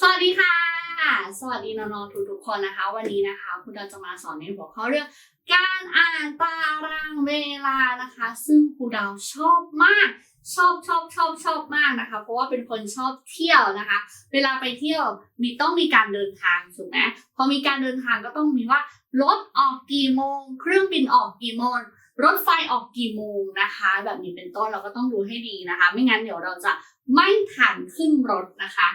สวัสดีค่ะ สวัสดีน้องๆทุกๆคนนะคะ วันนี้นะคะ คุณดาวจะมาสอนในหัวข้อเรื่อง การอ่านตารางเวลานะคะ ซึ่งครูดาวชอบมาก ชอบชอบชอบชอบมากนะคะ เพราะว่าเป็นคนชอบเที่ยวนะคะ เวลาไปเที่ยวมีต้องมีการเดินทางถูกไหมพอมีการเดินทางก็ต้องมีว่ารถออกกี่โมง เครื่องบินออกกี่โมงรถไฟออกกี่โมงนะคะ แบบนี้เป็นต้นเราก็ต้องดูให้ดีนะคะ ไม่งั้นเดี๋ยวเราจะไม่ทันขึ้นรถนะคะ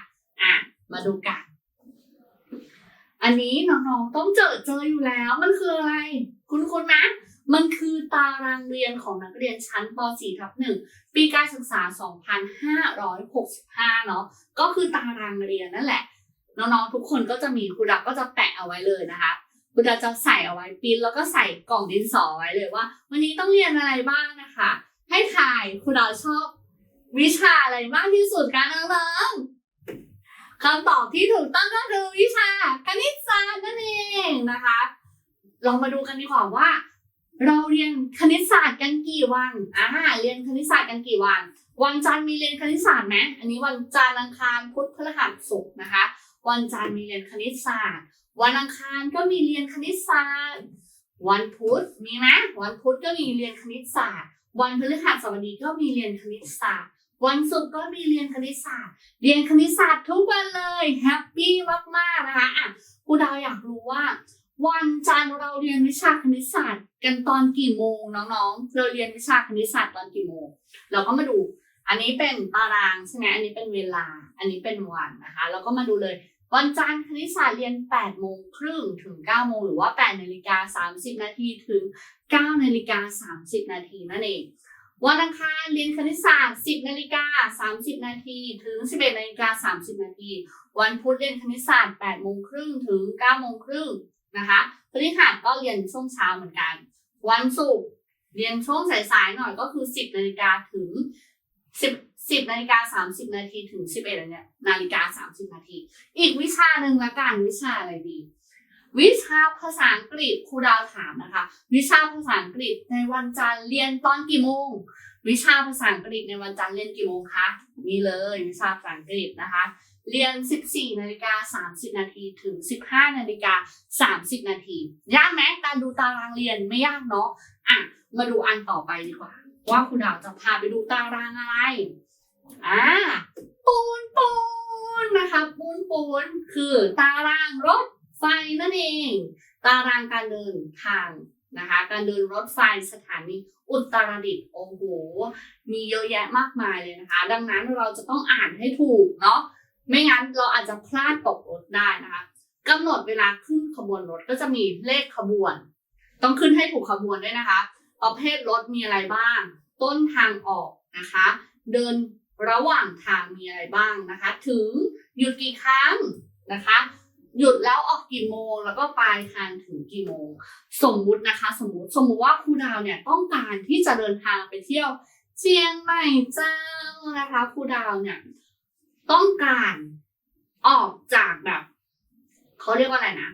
อะ มาดูกัน อันนี้น้องๆต้องเจอเจออยู่แล้วมันคืออะไร คุณคุณนะ มันคือตารางเรียนของนักเรียนชั้นป .4 ทับ1ปีการศึกษา 2565 เนาะก็คือตารางเรียนนั่นแหละ น้องๆทุกคนก็จะมีครูดักก็จะแปะเอาไว้เลยนะคะครูดักจะใส่เอาไว้ปิ้นแล้วก็ใส่กล่องดินสอไว้เลยว่า วันนี้ต้องเรียนอะไรบ้างนะคะ ให้ถ่ายครูดักชอบวิชาอะไรมากที่สุดกันน้องๆ คำตอบที่ถูกต้องก็คือวิชาคณิตศาสตร์นั่นเองนะคะ ลองมาดูกันดีกว่าว่า เราเรียนคณิตศาสตร์กันกี่วันอ่าเรียนคณิตศาสตร์กันกี่วัน วันจันทร์มีเรียนคณิตศาสตร์ไหมอันนี้วันจันทร์อังคารพุธพฤหัสศุกร์นะคะ วันจันทร์มีเรียนคณิตศาสตร์ วันอังคารก็มีเรียนคณิตศาสตร์ วันพุธมีไหมวันพุธก็มีเรียนคณิตศาสตร์ วันพฤหัสบดีก็มีเรียนคณิตศาสตร์ วันศุกร์ก็มีเรียนคณิตศาสตร์ เรียนคณิตศาสตร์ทุกวันเลยแฮปปี้มากๆนะคะอะครูดาวอยากรู้ว่า วันจันทร์เราเรียนวิชาคณิตศาสตร์กันตอนกี่โมงน้องๆ เราเรียนวิชาคณิตศาสตร์ตอนกี่โมง เราก็มาดู อันนี้เป็นตารางใช่ไหมอันนี้เป็นเวลา อันนี้เป็นวันนะคะแล้วก็มาดูเลยวันจันทร์คณิตศาสตร์เรียน 8 โมงครึ่งถึง 9 โมง หรือว่า 8 นาฬิกา 30 นาทีถึง 9 นาฬิกา 30 นาทีนั่นเอง วันอังคารเรียนคณิตศาสตร์ 10นาฬิกา30 นาทีถึง 11นาฬิกา30 นาที วันพุธเรียนคณิตศาสตร์8โมงครึ่งถึง9โมงครึ่งนะคะพฤหัสก็เรียนช่วงเช้าเหมือนกัน วันศุกร์เรียนช่วงสายๆหน่อยก็คือ 10นาฬิกาถึง 10 10นาฬิกา30 นาทีถึง 11นาฬิกา30 นาที อีกวิชาหนึ่งละกันวิชาอะไรดี วิชาภาษาอังกฤษครูดาวถามนะคะ วิชาภาษาอังกฤษในวันจันทร์เรียนตอนกี่โมง วิชาภาษาอังกฤษในวันจันทร์เรียนกี่โมงคะนี่เลยวิชาภาษาอังกฤษนะคะ เรียน 14นาฬิกา30 นาทีถึง 15นาฬิกา30 นาทียากไหมการดูตารางเรียนไม่ยากเนาะอะมาดูอันต่อไปดีกว่า ว่าคุณดาวจะพาไปดูตารางอะไรอ่าปูนปูนนะคะปูนปูนคือตารางรถ ไฟนั่นเอง ตารางการเดินทางนะคะ การเดินรถไฟสถานีอุตรดิตถ์โอ้โห มีเยอะแยะมากมายเลยนะคะ ดังนั้นเราจะต้องอ่านให้ถูกเนาะไม่งั้นเราอาจจะพลาดตกรถได้นะคะกำหนดเวลาขึ้นขบวนรถก็จะมีเลขขบวน ต้องขึ้นให้ถูกขบวนด้วยนะคะ ประเภทรถมีอะไรบ้าง ต้นทางออกนะคะ เดินระหว่างทางมีอะไรบ้างนะคะ ถึงหยุดกี่ครั้งนะคะ หยุดแล้วออกกี่โมง แล้วก็ปลายทางถึงกี่โมง สมมุตินะคะ สมมุติสมมุติว่าครูดาวเนี่ยต้องการที่จะเดินทางไปเที่ยวเชียงใหม่เจ้านะคะครูดาวเนี่ยต้องการออกจากแบบเขาเรียกว่าอะไรนะ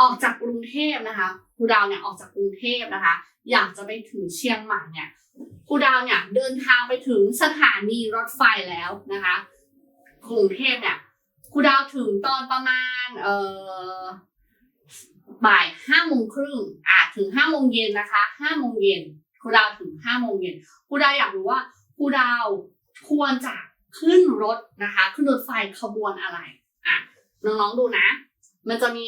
ออกจากกรุงเทพนะคะครูดาวเนี่ยออกจากกรุงเทพนะคะ อยากจะไปถึงเชียงใหม่เนี่ยครูดาวเนี่ยเดินทางไปถึงสถานีรถไฟแล้วนะคะกรุงเทพเนี่ย ครูดาวถึงตอนประมาณ เอ่อบ่ายห้าโมงครึ่งอะถึงห้าโมงเย็นนะคะห้าโมงเย็นครูดาวถึงห้าโมงเย็นครูดาวอยากรู้ว่าครูดาวควรจะขึ้นรถนะคะ ขึ้นรถไฟขบวนอะไรอะน้องๆดูนะ มันจะมี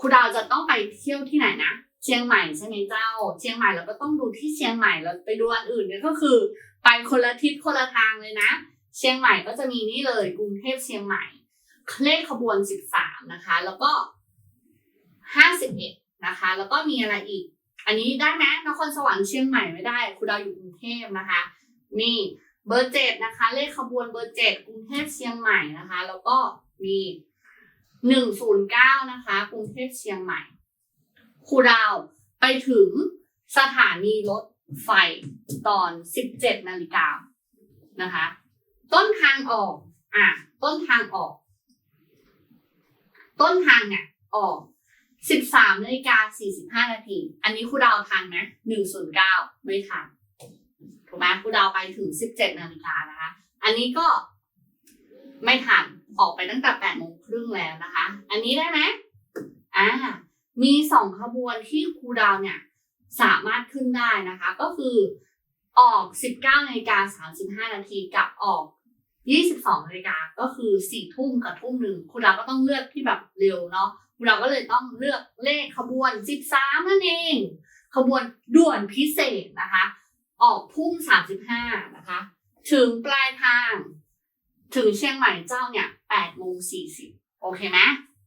ครูดาวจะต้องไปเที่ยวที่ไหนนะเชียงใหม่ใช่ไหมเจ้า เชียงใหม่เราก็ต้องดูที่เชียงใหม่แล้วไปดูอันอื่นเนี่ยก็คือ ไปคนละทิศคนละทางเลยนะ เชียงใหม่ก็จะมีนี่เลยกรุงเทพเชียงใหม่ เลขขบวนสิบสามนะคะ แล้วก็ห้าสิบเอ็ดนะคะ แล้วก็มีอะไรอีก อันนี้ได้ไหมนครสวรรค์เชียงใหม่ไม่ได้ครูดาวอยู่กรุงเทพนะคะ นี่เบอร์เจ็ดนะคะ เลขขบวนเบอร์เจ็ดกรุงเทพเชียงใหม่นะคะ แล้วก็มีหนึ่งศูนย์เก้านะคะกรุงเทพเชียงใหม่ครูดาวไปถึงสถานีรถไฟตอนสิบเจ็ดนาฬิกานะคะ ต้นทางออก อะ ต้นทางออก ต้นทางเนี่ยออกสิบสามนาฬิกาสี่สิบห้านาที อันนี้ครูดาวทันไหมหนึ่งศูนย์เก้าไม่ทันถูกไหมครูดาวไปถึง17นาฬิกานะคะ อันนี้ก็ไม่ทันออกไปตั้งแต่แปดโมงครึ่งแล้วนะคะ อันนี้ได้ไหมอ่า มีสองขบวนที่ครูดาวเนี่ย สามารถขึ้นได้นะคะ ก็คือออก 19นาฬิกา35 นาทีกับออก 22นาฬิกาก็คือ4ทุ่มกับทุ่มหนึ่งครูดาก็ต้องเลือกที่แบบเร็วเนาะครูดาก็เลยต้องเลือกเลขขบวน 13 นั่นเอง ขบวนด่วนพิเศษนะคะ ออกทุ่ม 35 นะคะ ถึงปลายทาง ถึงเชียงใหม่เจ้าเนี่ย8โมง40 โอเคไหม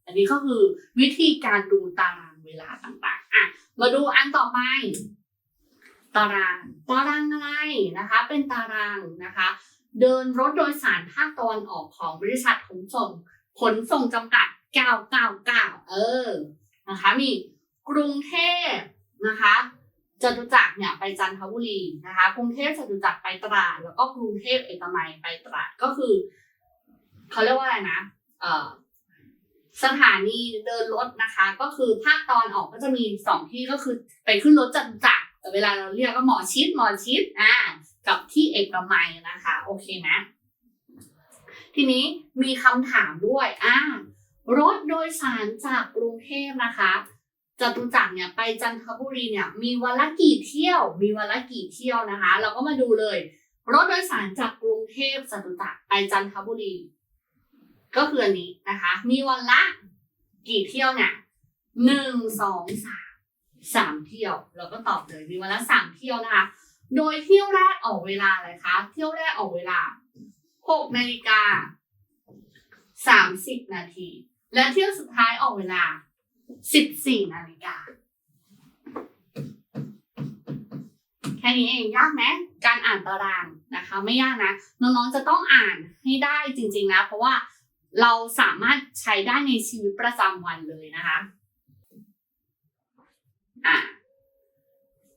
อันนี้ก็คือวิธีการดูตารางเวลาต่างๆ อะ มาดูอันต่อไปตาราง ตารางอะไรนะคะ เป็นตารางนะคะ เดินรถโดยสารภาคตะวันออกของบริษัทขนส่งขนส่งจำกัด 999 เออ นะคะ มีกรุงเทพนะคะจตุจักรเนี่ยไปจันทบุรีนะคะ กรุงเทพจตุจักรไปตราด แล้วก็กรุงเทพเอกมัยไปตราด ก็คือเขาเรียกว่าอะไรนะ เอ่อ สถานีเดินรถนะคะ ก็คือภาคตอนออกก็จะมีสองที่ก็คือไปขึ้นรถจตุจักรแต่เวลาเราเรียกก็หมอชิดหมอชิด อ่า กับที่เอกมัยนะคะ โอเคไหมทีนี้มีคำถามด้วยอ่ารถโดยสารจากกรุงเทพนะคะจตุจักรเนี่ยไปจันทบุรีเนี่ยมีวันละกี่เที่ยว มีวันละกี่เที่ยวนะคะ เราก็มาดูเลย รถโดยสารจากกรุงเทพจตุจักรไปจันทบุรี ก็คืออันนี้นะคะ มีวันละกี่เที่ยวเนี่ยหนึ่งสองสามสามเที่ยว เราก็ตอบเลยมีวันละสามเที่ยวนะคะ โดยเที่ยวแรกออกเวลาอะไรคะ เที่ยวแรกออกเวลาหกนาฬิกาสามสิบนาที และเที่ยวสุดท้ายออกเวลาสิบสี่นาฬิกา แค่นี้เองยากไหมการอ่านตารางนะคะ ไม่ยากนะ น้องๆจะต้องอ่านให้ได้จริงๆนะ เพราะว่าเราสามารถใช้ได้ในชีวิตประจำวันเลยนะคะอะ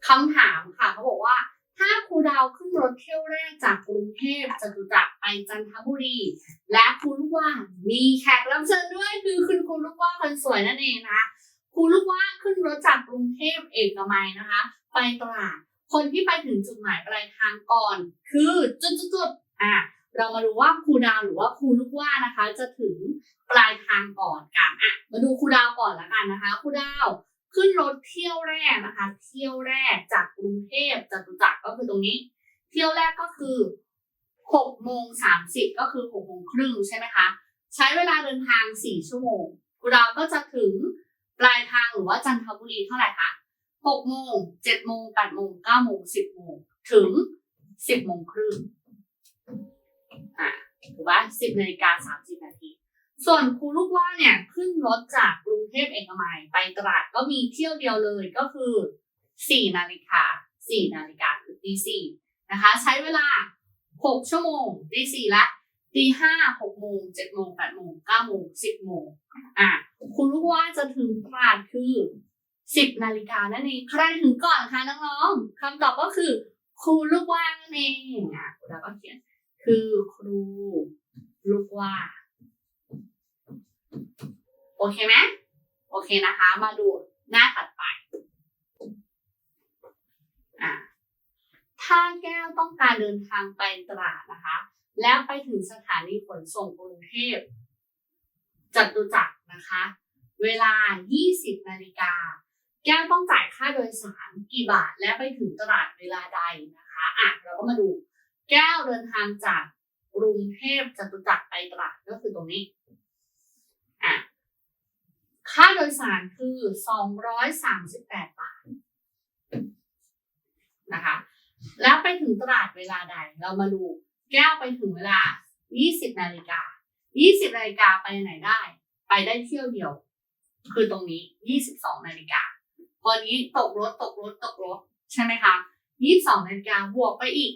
คำถามค่ะเขาบอกว่า ถ้าครูดาวขึ้นรถเที่ยวแรกจากกรุงเทพจตุจักรไปจันทบุรี และครูลูกว่ามีแขกรับเชิญด้วยคือคุณครูลูกว่าคนสวยนั่นเองนะครูลูกว่าขึ้นรถจากกรุงเทพเอกมัยนะคะ ไปตลาดคนที่ไปถึงจุดหมายปลายทางก่อน คือจุดๆๆอะเรามาดูว่าครูดาวหรือว่าครูลูกว่านะคะ จะถึงปลายทางก่อนกันอะมาดูครูดาวก่อนละกันนะคะครูดาว ขึ้นรถเที่ยวแรกนะคะ เที่ยวแรกจากกรุงเทพจตุจักรก็คือตรงนี้ เที่ยวแรกก็คือหกโมงสามสิบก็คือหกโมงครึ่งใช่ไหมคะใช้เวลาเดินทางสี่ชั่วโมงครูดาก็จะถึงปลายทางหรือว่าจันทบุรีเท่าไหร่คะหกโมงเจ็ดโมงแปดโมงเก้าโมงสิบโมงถึงสิบโมงครึ่งอ่าถูกปะสิบนาฬิกาสามสิบนาที ส่วนครูลูกว่าเนี่ยขึ้นรถจากกรุงเทพเอกมัยไปตราดก็มีเที่ยวเดียวเลยก็คือสี่นาฬิกาสี่นาฬิกาคือตีสี่นะคะ ใช้เวลาหกชั่วโมงตีสี่ละตีห้าหกโมงเจ็ดโมงแปดโมงเก้าโมงสิบโมงอะครูลูกว่าจะถึงตราดคือสิบนาฬิกานั่นเองใครถึงก่อนคะน้องๆคำตอบก็คือ ครูลูกว่านั่นเองอะครูดาก็เขียนคือครูลูกว่า โอเคไหมโอเคนะคะ มาดูหน้าถัดไปอะถ้าแก้วต้องการเดินทางไปตราดนะคะ แล้วไปถึงสถานีขนส่งกรุงเทพจตุจักรนะคะ เวลา 20 นาฬิกา แก้วต้องจ่ายค่าโดยสารกี่บาท และไปถึงตลาดเวลาใดนะคะอะเราก็มาดู แก้วเดินทางจากกรุงเทพจตุจักรไปตราดก็คือตรงนี้ ค่าโดยสารคือ 238 บาทนะคะ แล้วไปถึงตลาดเวลาใด เรามาดู แก้วไปถึงเวลา 20 นาฬิกา 20 นาฬิกาไปไหนได้ ไปได้เที่ยวเดียว คือตรงนี้ 22 นาฬิกาพอนี้ตกรถตกรถตกรถใช่ไหมคะ 22 นาฬิกาบวกไปอีก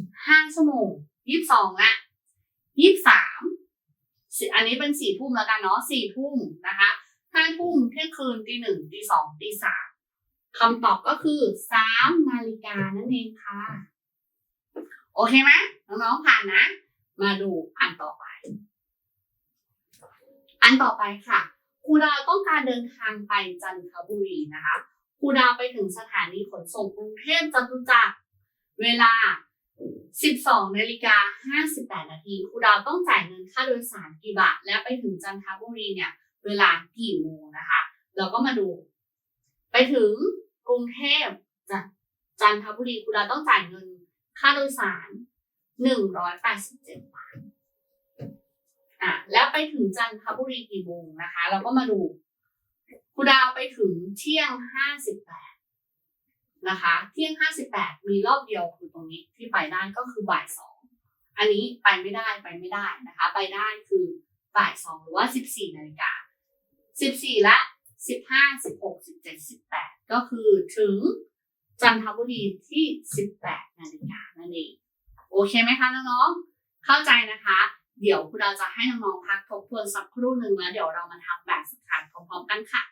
5 ชั่วโมง 22ละ23อันนี้เป็นสี่ทุ่มแล้วกันเนาะสี่ทุ่มนะคะ ทุ่มเที่ยงคืนตีหนึ่งตีสองตีสามคำตอบก็คือสามนาฬิกานั่นเองค่ะ โอเคไหมน้องๆผ่านนะ มาดูอันต่อไป อันต่อไปค่ะครูดาวต้องการเดินทางไปจันทบุรีนะคะครูดาวไปถึงสถานีขนส่งกรุงเทพจตุจักรเวลา 12นาฬิกา58นาทีครูดาวต้องจ่ายเงินค่าโดยสารกี่บาท และไปถึงจันทบุรีเนี่ย เวลากี่โมงนะคะ เราก็มาดู ไปถึงกรุงเทพจากจันทบุรีครูดาต้องจ่ายเงินค่าโดยสาร187บเจ็ดบาทอะแล้วไปถึงจันทบุรีกี่โมงนะคะ เราก็มาดูครูดาวไปถึงเที่ยง58นะคะ เที่ยง58มีรอบเดียวคือตรงนี้ที่ไปได้ก็คือบ่ายสองอันนี้ไปไม่ได้ไปไม่ได้นะคะ ไปได้คือบ่ายสองหรือว่า14นาฬิกา สิบสี่ละสิบห้าสิบหกสิบเจ็ดสิบแปดก็คือถึงจันทบุรีที่สิบแปดนาฬิกานั่นเองโอเคไหมคะน้องๆเข้าใจนะคะ เดี๋ยวคุณเราจะให้น้องๆพักทบทวนสักครู่หนึ่งแล้วเดี๋ยวเรามาทำแบบฝึกหัดพร้อมๆกันค่ะ